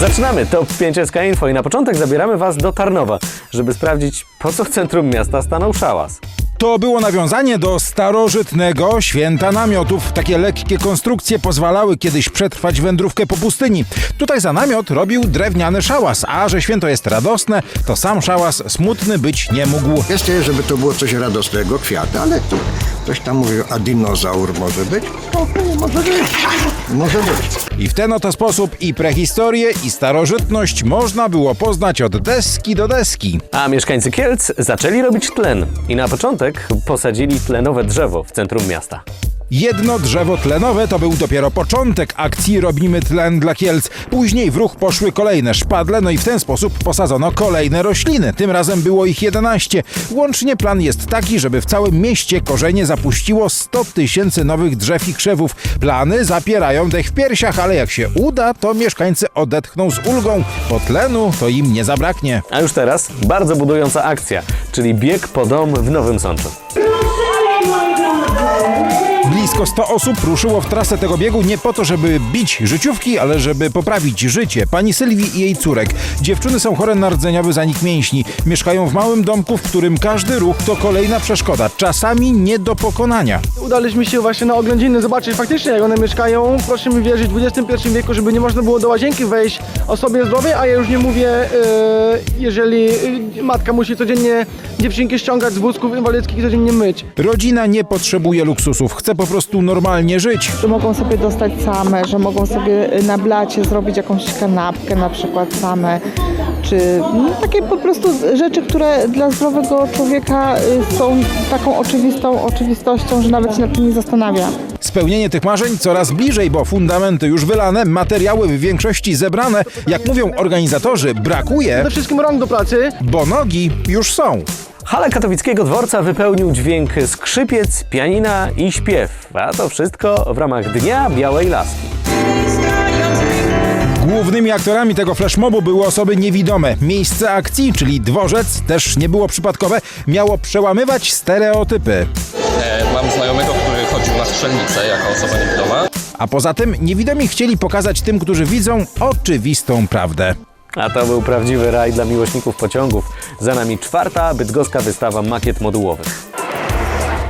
Zaczynamy Top 5 SK Info i na początek zabieramy Was do Tarnowa, żeby sprawdzić po co w centrum miasta stanął szałas. To było nawiązanie do starożytnego święta namiotów. Takie lekkie konstrukcje pozwalały kiedyś przetrwać wędrówkę po pustyni. Tutaj za namiot robił drewniany szałas, a że święto jest radosne, to sam szałas smutny być nie mógł. Jeszcze, żeby to było coś radosnego, kwiaty, ale tu ktoś tam mówił, a dinozaur może być? Okej, może być. Może być. I w ten oto sposób i prehistorię, i starożytność można było poznać od deski do deski. A mieszkańcy Kielc zaczęli robić tlen i na początek posadzili tlenowe drzewo w centrum miasta. Jedno drzewo tlenowe to był dopiero początek akcji Robimy tlen dla Kielc. Później w ruch poszły kolejne szpadle, no i w ten sposób posadzono kolejne rośliny. Tym razem było ich 11. Łącznie plan jest taki, żeby w całym mieście korzenie zapuściło 100 tysięcy nowych drzew i krzewów. Plany zapierają dech w piersiach, ale jak się uda, to mieszkańcy odetchną z ulgą, bo tlenu to im nie zabraknie. A już teraz bardzo budująca akcja, czyli bieg po dom w Nowym Sączu. Blisko 100 osób ruszyło w trasę tego biegu nie po to, żeby bić życiówki, ale żeby poprawić życie pani Sylwii i jej córek. Dziewczyny są chore na rdzeniowy zanik mięśni. Mieszkają w małym domku, w którym każdy ruch to kolejna przeszkoda, czasami nie do pokonania. Udaliśmy się właśnie na oględziny, zobaczyć faktycznie jak one mieszkają. Proszę mi wierzyć, w XXI wieku, żeby nie można było do łazienki wejść osobie zdrowej, a ja już nie mówię, e, jeżeli e, matka musi codziennie dziewczynki ściągać z wózków inwalidzkich i codziennie myć. Rodzina nie potrzebuje luksusów, chce po prostu normalnie żyć. że mogą sobie dostać same, że mogą sobie na blacie zrobić jakąś kanapkę na przykład same, czy no, takie po prostu rzeczy, które dla zdrowego człowieka y, są taką oczywistą oczywistością, że nawet się nad tym nie zastanawia. Spełnienie tych marzeń coraz bliżej, bo fundamenty już wylane, materiały w większości zebrane. Jak mówią organizatorzy, brakuje, Przede wszystkim rąk do pracy. bo nogi już są. Halę katowickiego dworca wypełnił dźwięk skrzypiec, pianina i śpiew, a to wszystko w ramach Dnia Białej Laski. Głównymi aktorami tego flashmobu były osoby niewidome. Miejsce akcji, czyli dworzec, też nie było przypadkowe, miało przełamywać stereotypy. E, Mam znajomego, który chodził na strzelnicę jako osoba niewidoma. A poza tym niewidomi chcieli pokazać tym, którzy widzą, oczywistą prawdę. A to był prawdziwy raj dla miłośników pociągów. Za nami czwarta bydgoska wystawa makiet modułowych.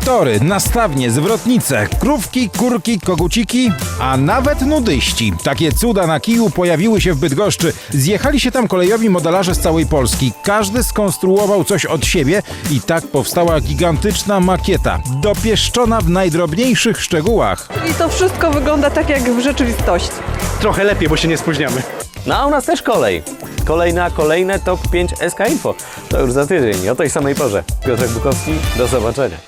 Tory, nastawnie, zwrotnice, krówki, kurki, koguciki, a nawet nudyści. Takie cuda na kiju pojawiły się w Bydgoszczy. Zjechali się tam kolejowi modelarze z całej Polski. Każdy skonstruował coś od siebie i tak powstała gigantyczna makieta, dopieszczona w najdrobniejszych szczegółach. I to wszystko wygląda tak jak w rzeczywistości. trochę lepiej, bo się nie spóźniamy. No a u nas też kolej. Kolej na kolejne Top 5 SK Info. To już za tydzień o tej samej porze. Piotrek Bukowski, do zobaczenia.